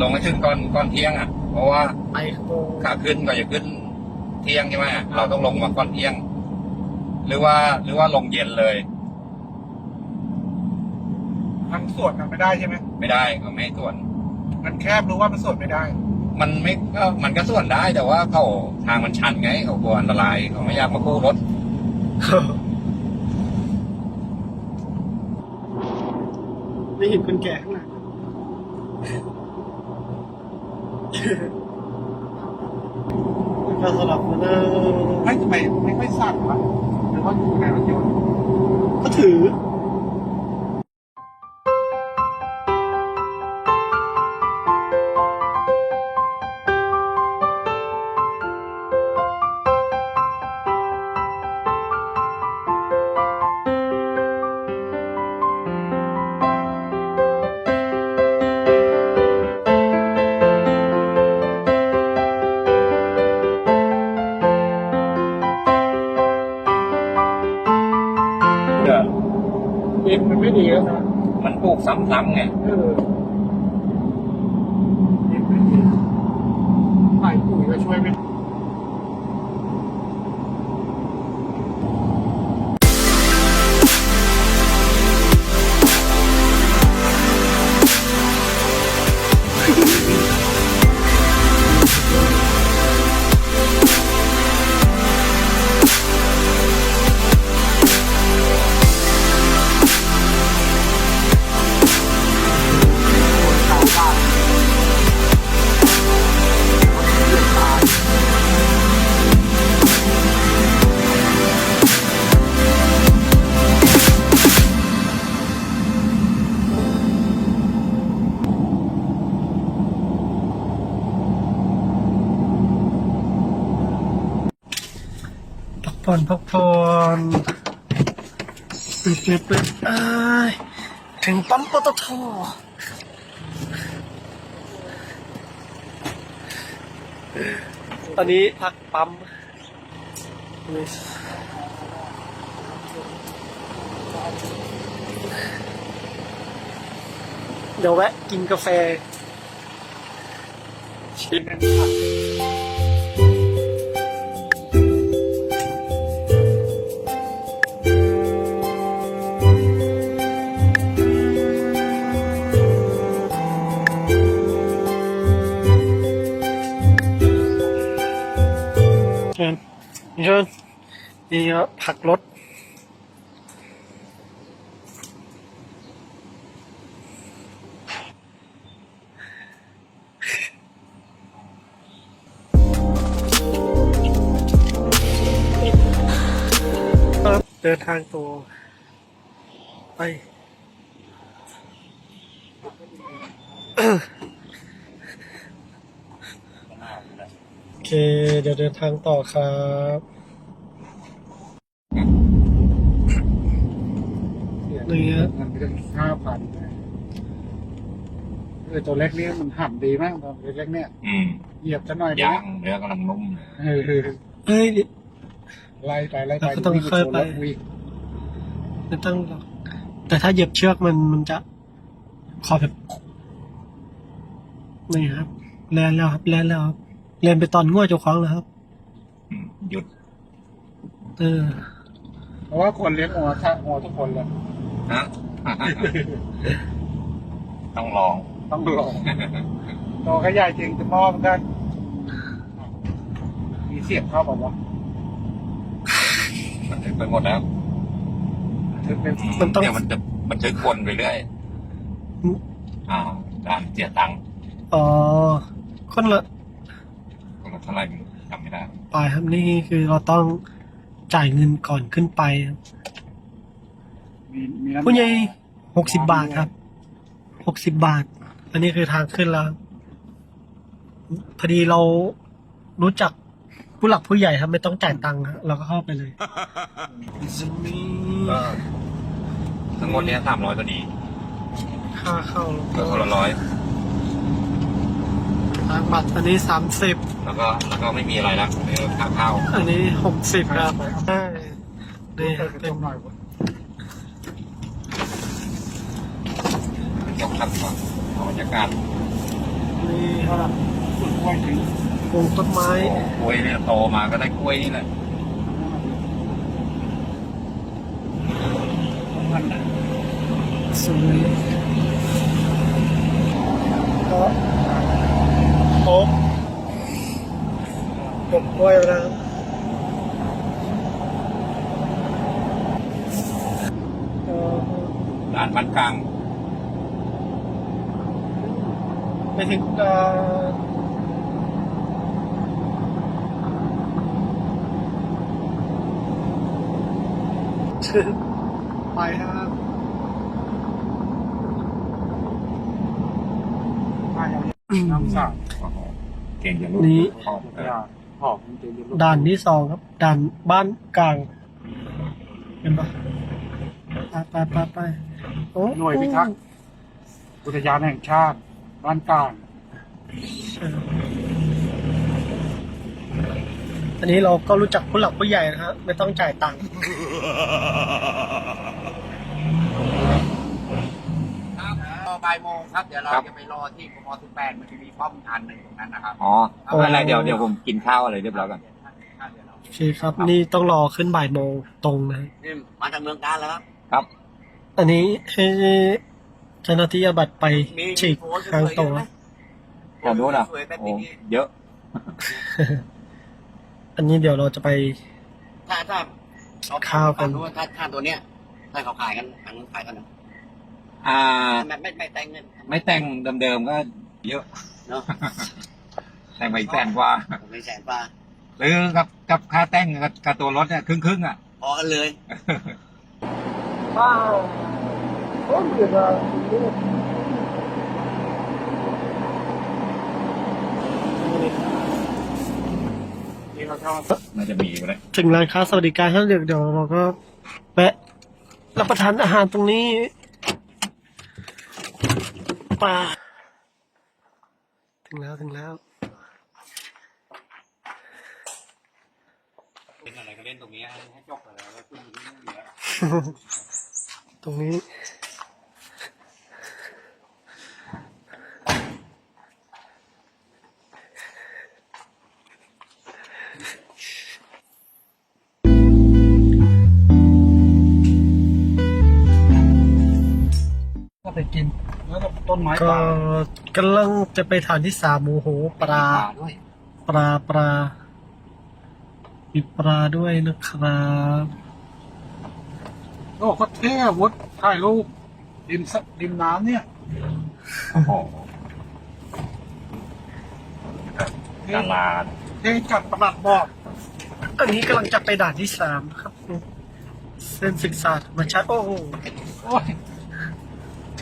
ลงให้ถึงก่อนก่อนเที่ยงอะ เพราะว่าไปโมงขาขึ้นก็จะขึ้นเที่ยงใช่ไหมเราต้องลงมาก่อนเที่ยง หรือว่าหรือว่าลงเย็นเลยมันสวนกันไม่ได้ใช่ไหมไม่ได้เขาไม่ให้ส่วนมันแคบหรือว่ามันสวนไม่ได้ มันไม่ก็มันก็ส่วนได้แต่ว่าเขาทางมันชันไงเขากลัวอันตรายเขาไม่อยากมากู้รถไม่เห็นคนแก่ข้างหลัง ก็สลับมาเลยไม่ทำไมไม่ค่อยสั่นวะหรือว่าอยู่ในรถยนต์ก็ถือ มันปลู ผ่อนพักผ่อนปิดปิดปิดเอ้ยถึงปั๊มปตทตอนนี้พักปั๊มเดี๋ยวแวะกินกาแฟชิม เชิญเชิญนี่ก็ผักรถเดินทางตัวไป โอ เค เดี๋ยวเดินทางต่อครับนี่ฮะมันเป็นห้าพันเออตัวเล็กนี่มันห่ำดีมากตัวเล็กๆเนี่ยอืมเหยียบจะหน่อยดียานะงเนื้อกำลังนุ่มเลยเออเอ้ย ไล่ไปไล่ไปเราก็ต้องวิ่ค่อยไปชนรถวิ่งไม่ต้องหรอกแต่ถ้าเหยียบเชือกมันมันจะคอแบบนี่ครับ แลนแล้วครับแลนแล้วครับ แลนไปตอนง่วเจ้าของแล้วครับ อืมหยุดเออ เพราะว่าคนเลี้ยงหัวชะหัวทุกคนเลยนะ ต้องลอง ต้องลองตัวก็ใหญ่จริงจะมอเหมือนกัน มีเสียบเข้าบอกว่ามันถึงไปหมดแล้วถึงเป็นมันต้อง เดี๋ยวมันจะมันจะวนไปเรื่อยอืมอ้าวได้เสียตังค์อ๋อคนละคนละเท่าไหร่จำไม่ได้ปลายครับนี่คือเราต้องจ่ายเงินก่อนขึ้นไปครับมีมีน้ำผู้ใหญ่หกสิบบาทครับหกสิบบาท อันนี้คือทางขึ้นแล้วพอดีเรารู้จักผู้หลักผู้ใหญ่ครับไม่ต้องจ่ายตังค์ฮะเราก็เข้าไปเลยจะมีก็ทั้งหมดเนี้สามร้อยก็ดีค่าเข้าก็คนละร้อย ทางบัตรอันนี้สามสิบแล้วก็แล้วก็ไม่มีอะไรแล้วเดี๋ยวค่าข้าวอันนี้หกสิบครับใช่นี่เออเป็นตรงหน่อยยกทับก่อนเอาบรรยากาศนนี่ก็สุดกล้วยถึงปลูกต้นไม้โอ้กล้วยเนี่ยโตมาก็ได้กล้วยนี่แหละมันนะสวยก็ โต๊ะปลูกกล้วยแล้วเอ่อด่านบ้านกลางไปถึงเอ่อไปครับมาอย่างนี้น้ำสาดโอ้โห เก่งอย่างลูกนี่ชอบพุทธยาหอมจริงๆด่านที่สองครับ ด่านบ้านกลาง เห็นปะไปไปไปไปโอ้หน่วยพิทักษ์อุทยานแห่งชาติ บ้านกลางอันนี้เราก็รู้จักผู้หลักผู้ใหญ่นะฮะไม่ต้องจ่ายตังค์ ครั บรอบ่ายโมงครับ เดี๋ยวเราจะไปรอที่กมสิบแปดมันจะมีป้อมอันหนึ่งตรงนั้นนะครับอ๋อไม่เป็นไรเดี๋ยวเดี๋ยวผมกินข้าวอะไรเรียบร้อยก่อนโอเคครับ นี่ต้องรอขึ้นบ่ายโมงตรงนะ นี่มาจากเมืองการแล้วครับ ครับ อันนี้ให้เจ้าหน้าที่เอาบัตรไปฉีกทางตรงครับแถวนู้นอะสวยแบบโอ้นี้เยอะ อันนี้เดี๋ยวเราจะไป ถ้าถ้าเอข้าวกันดูถ้าถ้าตัวเนี้ยถ้าเขาขายกันอันขายกันนะ อ่า ไม่ไม่ไม่แต่งเงินไม่แต่งเดิมๆก็เยอะ เนาะ แต่งไปแสนกว่า ผมเป็นแสนกว่าหรือกับกับค่าแต่งกับกับตัวรถเนี่ยครึ่งครึ่งๆอะ พอกันเลยว้าวโอ้เหมือนอะนี่เราชอบน่าจะมีไปเลยถึงร้านค้าสวัสดิการท่านเดี๋ยวเดี๋ยวเราก็แวะรับประทานอาหารตรงนี้ ปลาถึงแล้วถึงแล้ว เป็นอะไรก็เล่นตรงนี้ให้จบไปแล้วขึ้นที่นี่แล้วตรงนี้ ไปกิน แล้วก็ต้นไม้ก็ป่ากำลังจะไปทานที่สามหมูโหปลา ด้วยปลาปลามีปลาด้วยนะครับโอ้ก็เท่วุฒถ่ายรูปริมสะริมน้ำเนี่ยโอ้โหเท่ดาราเท่จัดประหลัดบอกอันนี้กำลังจะไปด่านที่สามครับ เส้นศึกษาธรรมชาติโอ้โหโอ้ย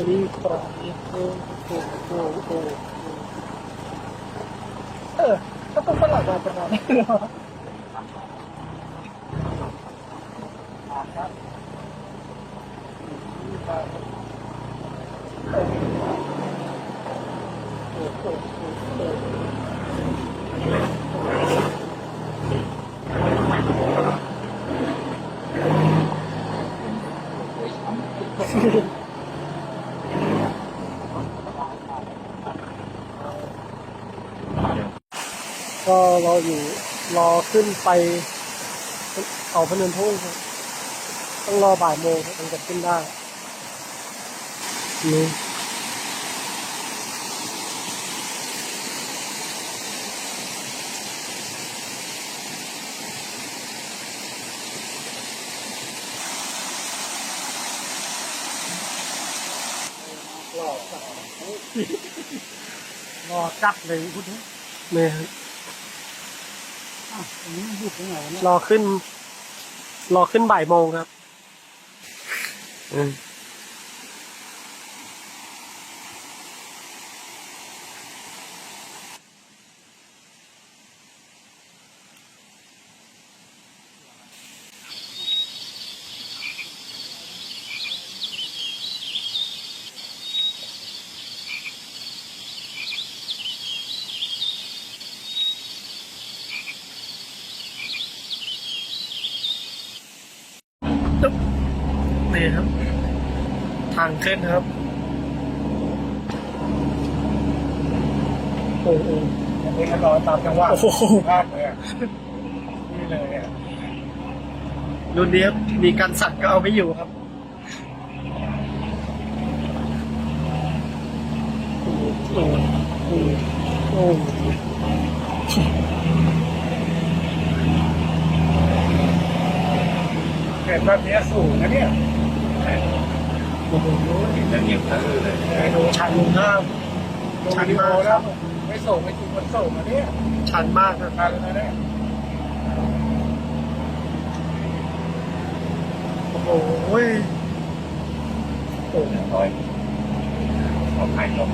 าดสามครับป่าเยอะตอนนี้ตอนนี้ป่าเยอะโอ้โหโอ้โหเออก็ต้องฝรั่งมาประมาณนี้เหร อก็รออยู่รอขึ้นไปเขาพนมทุ่งครับต้องรอบ่ายโมงครับถึงจะขึ้นได้นี่รอจับรอจับเลยคุณเนี่ยครั บอ้าวตรงนี้มันอยู่ตรงไหนวะเนี่ย รอขึ้น รอขึ้นบ่ายโมงครับ อืม เนี่ยครับ ทางขึ้นครับ โอ้โห อันนี้ก็ รอตามจังหวะโอ้โหมากเลยอะนี่เลยอะรุ่นนี้ครับมีการสั่นก็เอาไม่อยู่ครับ โอ้โหโอ้โหโอ้โหเห็นแบบนี้สูงนะเนี่ยโอ้โหจะเหยียบทื่อเลยโอ้โหชันมากดูชันวิดีมาโอกคแล้รัวบไม่ส่งไม่จริงมันส่งนะเนี่ย ชันมากครับทันนะเนี่ยโอ้โหโอ้โหร้อยเอาไข่ลง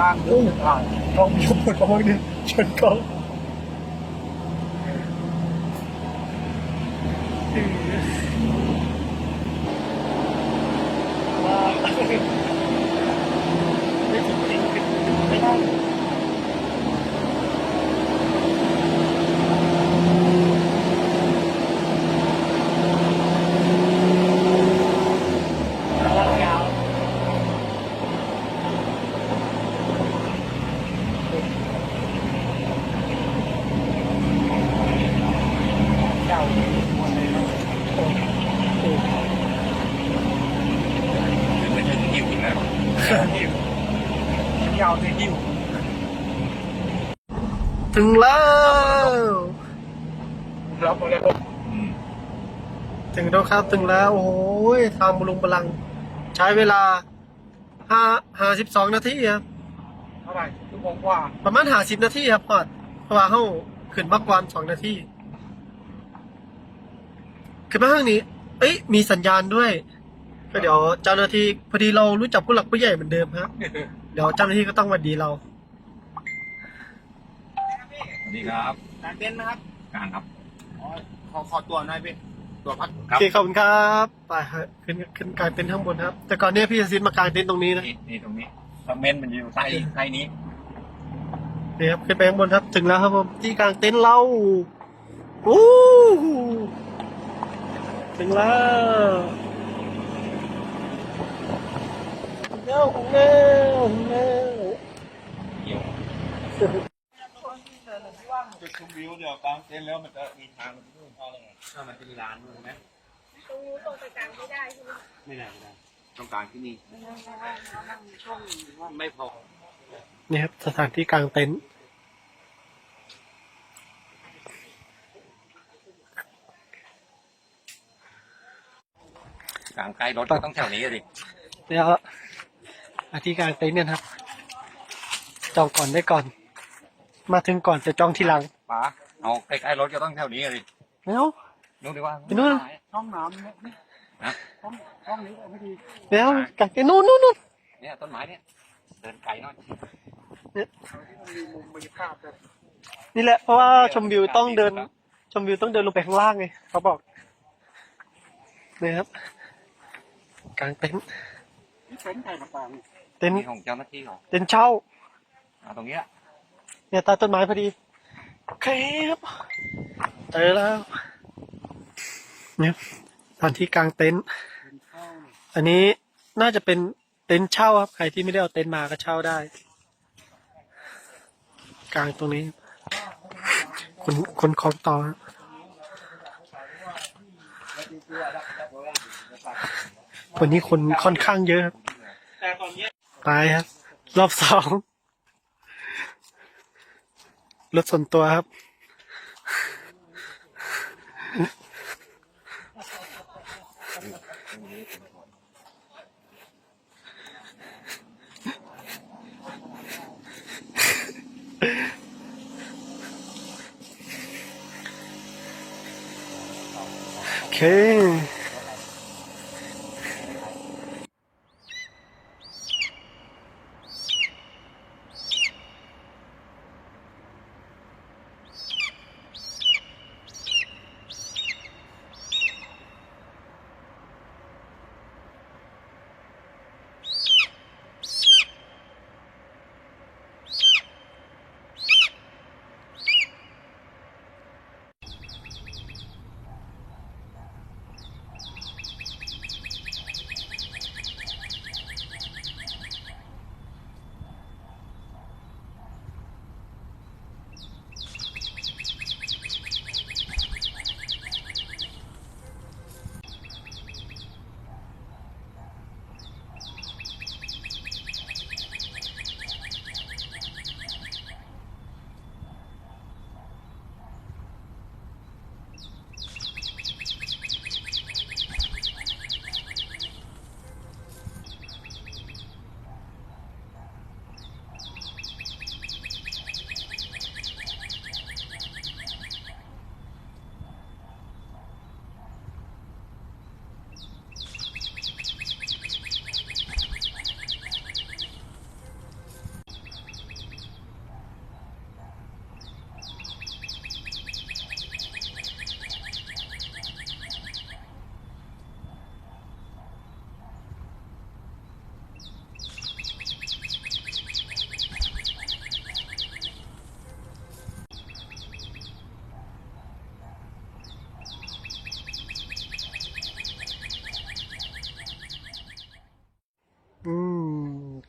ล่างลึกผ่านกล้องมีขบวนประมาณนึงชนกล้องไม่ถึงจริงไม่ได้ เก่าหมดเลยนะ ถึงไม่ถึงหิวอีกแล้ว หิวเก่าจะหิวถึงแล้วรับหมดเลยอืมถึงแล้วครับถึงแล้ว โอ้โหทางบลุงบลัง ใช้เวลาห้าห้าสิบสองนาทีครับเท่าไหร่ชั่วโมงกว่า ประมาณห้าสิบนาทีครับพอดเพราะว่าเขาขึ้นมากกว่าสองนาทีขึ้นมาข้างนี้ เอ้ยมีสัญญาณด้วย ก็เดี๋ยวเจ้าหน้าที่พอดีเรารู้จักผู้หลักผู้ใหญ่เหมือนเดิมครับเดี๋ยวเจ้าหน้าที่ก็ต้องหวัดดีเราสวัสดีครับการเต้นนะครับการครับอ๋อขอขอตัวหน่อยพี่ตัวพักโอเคขอบคุณครับไปครับขึ้นขึ้นกลางเต็นท์ข้างบนครับ แต่ก่อนเนี้ยพี่ซินมากลางเต็นท์ตรงนี้นะ นี่นี่ตรงนี้คอมเมนต์มันอยู่ใต้ใต้นี้นี่ครับขึ้นไปข้างบนครับ ถึงแล้วครับผมที่กลางเต็นท์เราโอ้โหถึงแล้ว ถึงแล้วถึงแล้วถึงแล้วเดียวจุดชมวิวเดี๋ยวกลางเต็นท์แล้วมันจะมีทางมันนู่นเอาเลยถ้ามันจะมีร้านด้วยไหมตรงนี้ตรงไปกลางไม่ได้ใช่ไหมไม่ได้ไม่ได้ต้องการที่นี่ไม่พอนี่ครับสถานที่กลางเต็นท์กลางใกล้รถก็ต้องแถวนี้สิแล้ว อาที่กลางเต็นท์เนี่ยครับ จองก่อนได้ก่อน มาถึงก่อนจะจองทีหลังป๋าเอาใกล้ๆรถก็ต้องแถวนี้สิแล้วนู้นดีกว่าไปนู่น ห้องน้ำเนี่ยนี่นะห้องห้องนี้เอาไม่ดีแล้วกลางเต็นท์นู่นนู่นนู่นเนี่ยต้นไม้เนี่ย เดินไกลหน่อยเอาที่มันมีมุมมีภาพแบบนี่แหละเพราะว่าชมวิวต้องเดิน ชมวิวต้องเดินลงไปข้างล่างไงเขาบอกนี่ครับกลางเต็นท์นี่เต็นท์ไทยต่างเต็นท์นี่ของเจ้าหน้าที่เขาเต็นท์เช่าเอาตรงเนี้ยเนี่ยใต้ต้นไม้พอดีโอเคครับเจอแล้ว เนี่ยตอนที่กลางเต็นท์ๆเป็นข้าวอันนี้น่าจะเป็นเต็นท์เช่าครับ ใครที่ไม่ได้เอาเต็นท์มาก็เช่าได้ กลางตรงนี้คนคนของต่อครับวันนี้คนค่อนข้างเยอะครับแต่ตอน นี้ไปครับ รอบสองรถส่วนตัวครับโอเค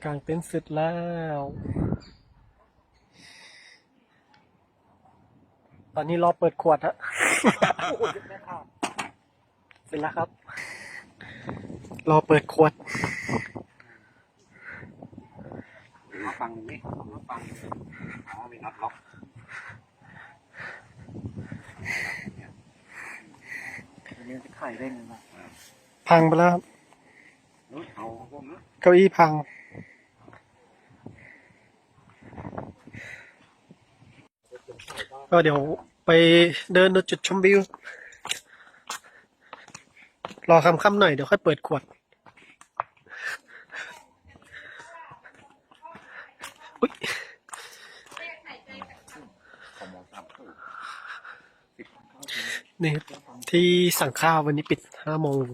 กางเต็นท์เสร็จแล้ว ตอนนี้รอเปิดขวดฮะเสร็จแล้วครับ รอเปิดขวดมาฟังหนึ่งนี่มาฟังอ๋อมีน็อตล็อกอันนี้จะไข่ได้ไงนะพังไปแล้วครับเอาพวกนั้นเก้าอี้พัง ก็เดี๋ยวไปเดินดูจุดชมวิว รอค่ำๆหน่อยเดี๋ยวค่อยเปิดขวดอุ๊ยนี่ที่สั่งข้าววันนี้ปิดห้าโมง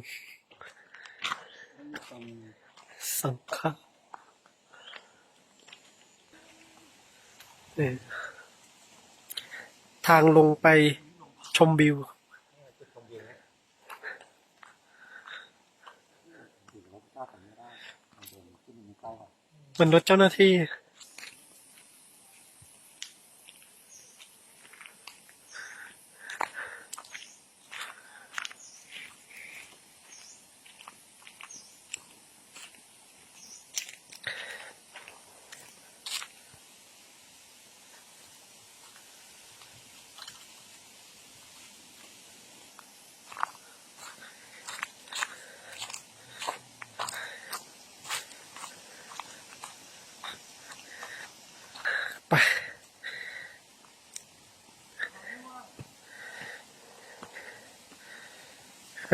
สั่งข้าวเนี่ย ทางลงไปชมวิว เหมือนรถเจ้าหน้าที่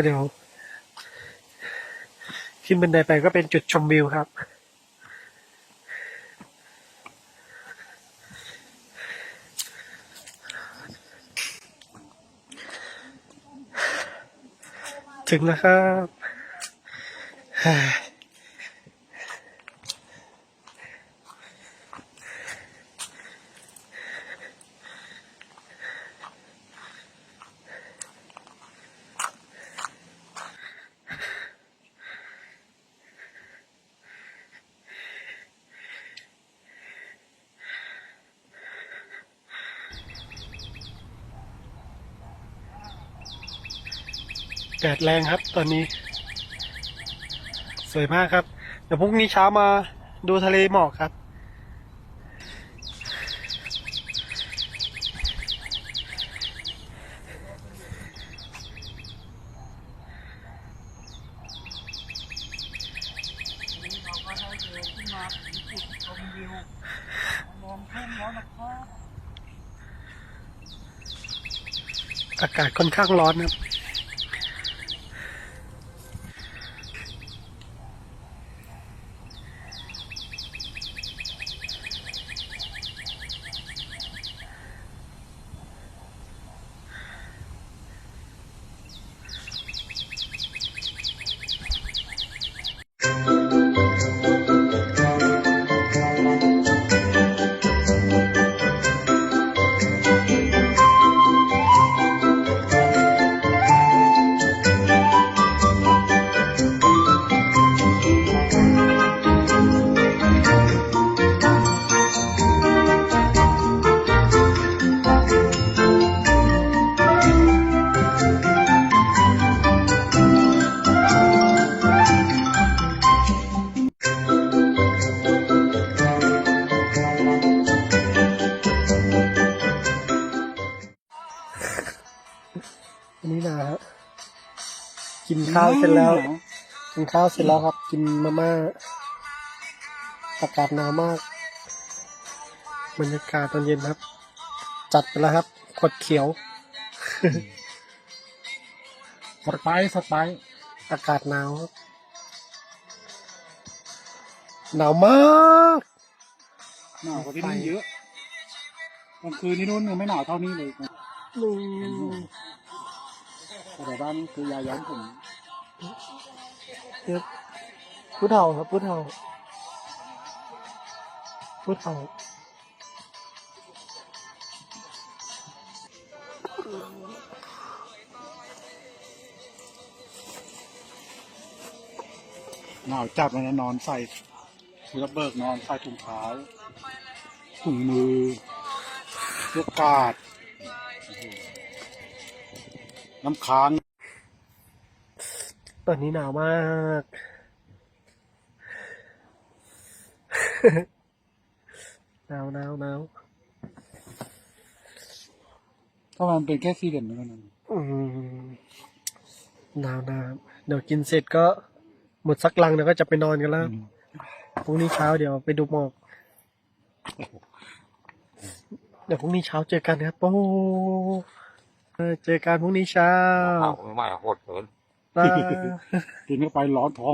เดี๋ยวขึ้นบันไดไปก็เป็นจุดชมวิวครับ ถึงแล้วครับ ดแรงครับ ตอนนี้ สวยมากครับ เดี๋ยวพรุ่งนี้เช้ามาดูทะเลหมอกครับ เราก็ได้เดินขึ้นมาถึงจุดชมวิวลองทุ่งแล้วนะครับ อากาศค่อนข้างร้อนครับ ข้าวเสร็จแล้ว กินข้าวเสร็จแล้วครับ กินมาม่าอากาศหนาวมากบรรยากาศตอนเย็นครับ จัดไปแล้วครับขวดเขียวสไปซ์สไปซ์อากาศหนาวครับหนาวมากหนาวกว่าที่นี่เยอะกลางคืนที่นู่นยังไม่หนาวเท่านี้เลยอืมแต่บ้านนี่คือยาย้อมผม เนี่ยผู้เฒ่าครับผู้เฒ่าผู้เฒ่าหนาวจัดเลยนะนอนใส่เสือเบิกนอนใส่ถุงเท้าถุงมือเสื้อกาดน้ำค้าง ตอนนี้หนาวมาก หนาวหนาวหนาวถ้ามันเป็นแค่สี่เหลี่ยมเท่านั้นอืมหนาวหนาวเดี๋ยวกินเสร็จก็หมดสักลังเดี๋ยวก็จะไปนอนกันแล้วพรุ่งนี้เช้าเดี๋ยวไปดูหมอกเดี๋ยวพรุ่งนี้เช้าเจอกันครับโอ้เออเจอกันพรุ่งนี้เช้า เอาไม่โคตรเกินบ๊ายบาย กินเข้าไปร้อนท้อง